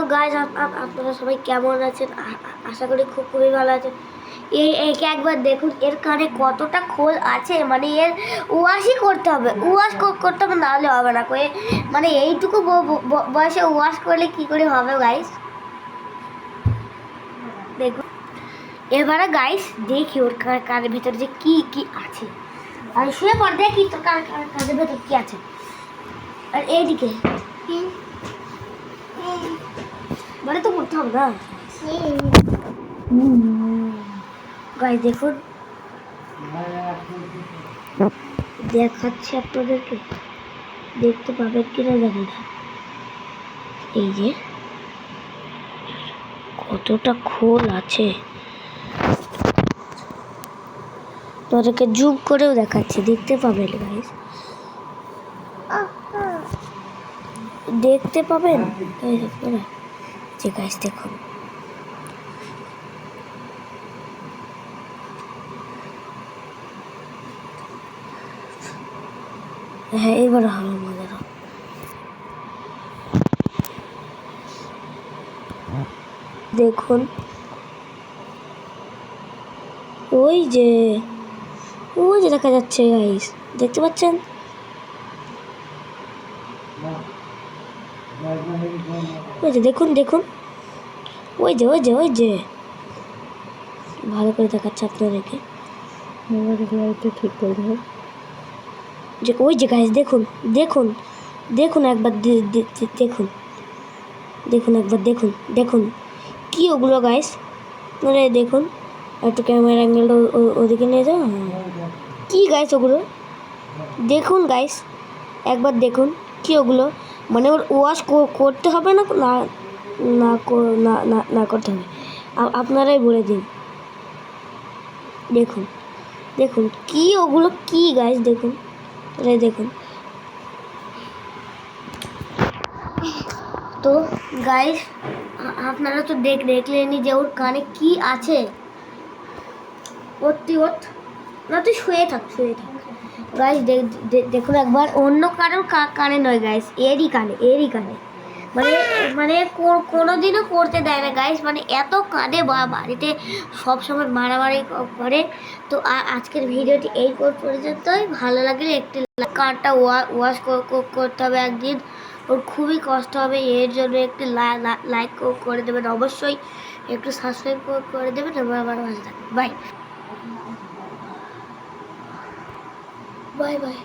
Hello guys আপনারা সবাই কেমন আছেন? আশা করি খুব খুবই ভালো আছেন। এই একে একবার দেখুন, এর কানে কতটা খোল আছে মানে এর ওয়াশই করতে হবে। ওয়াশ করতে হবে, নাহলে হবে না। করে মানে এইটুকু বয়সে ওয়াশ করলে কি করে হবে গাইস দেখুন। এবারে গাইস দেখি ওর কানের ভিতরে যে কি কি আছে। আর শুয়ে পর দেখি তোর কান- কান- কানের ভিতরে কি আছে। আর এইদিকে। মানে তো করতে হবে না? গাই দেখুন। দেখাচ্ছি আপনাদেরকে। দেখতে পাবেন কিনা জানি না। এই যে, কতটা খোল আছে। তোদেরকে জুম করেও দেখাচ্ছি, দেখতে পাবেন গাইস দেখতে পাবেন? না যে গাইস দেখুন। হ্যাঁ এবার হলো মজার। দেখুন। ওই যে ওই যে দেখা যাচ্ছে গাইস দেখতে পাচ্ছেন? ওই যে দেখুন দেখুন। ওই যে ওই যে ওই যে। ভালো করে দেখাচ্ছে আপনাদেরকে। ঠিক করে যে ওই যে গাইস দেখুন দেখুন দেখুন একবার দেখুন। দেখুন একবার, দেখুন দেখুন। কি ওগুলো গাইস মানে দেখুন, একটু ক্যামেরা অ্যাঙ্গেলটা ওদিকে নিয়ে যাও। কি গাইস ওগুলো? দেখুন গাইস একবার দেখুন, কি ওগুলো? মানে ওর ওয়াশ করতে হবে না না না না করতে হবে। আপনারাই বলে দিন। দেখুন দেখুন কি ওগুলো, কি গাইস দেখুন। এই দেখুন। তো গাইস আপনারা তো দেখ দেখলেনই যে ওর কানে কি আছে। ওর তুই ওর না, তুই শুয়ে থাক শুয়ে থাক। গাইস দেখুন একবার, অন্য কারোর কানে নয় গাইস এরই কানে এরই কানে। মানে মানে কোনোদিনও করতে দেয় না গাইস মানে এত কাঁদে বা বাড়িতে সব সময় মারামারি করে। তো আজকের ভিডিওটি এই পর- পর্যন্তই। ভালো লাগলে একটি কার্ডটা ওয়াশ করতে হবে একদিন। ওর খুবই কষ্ট হবে, এর জন্য একটি লাইক করে দেবেন। অবশ্যই একটু সাবস্ক্রাইব করে দেবেন। আমার থাকবেন বাই বাই বাই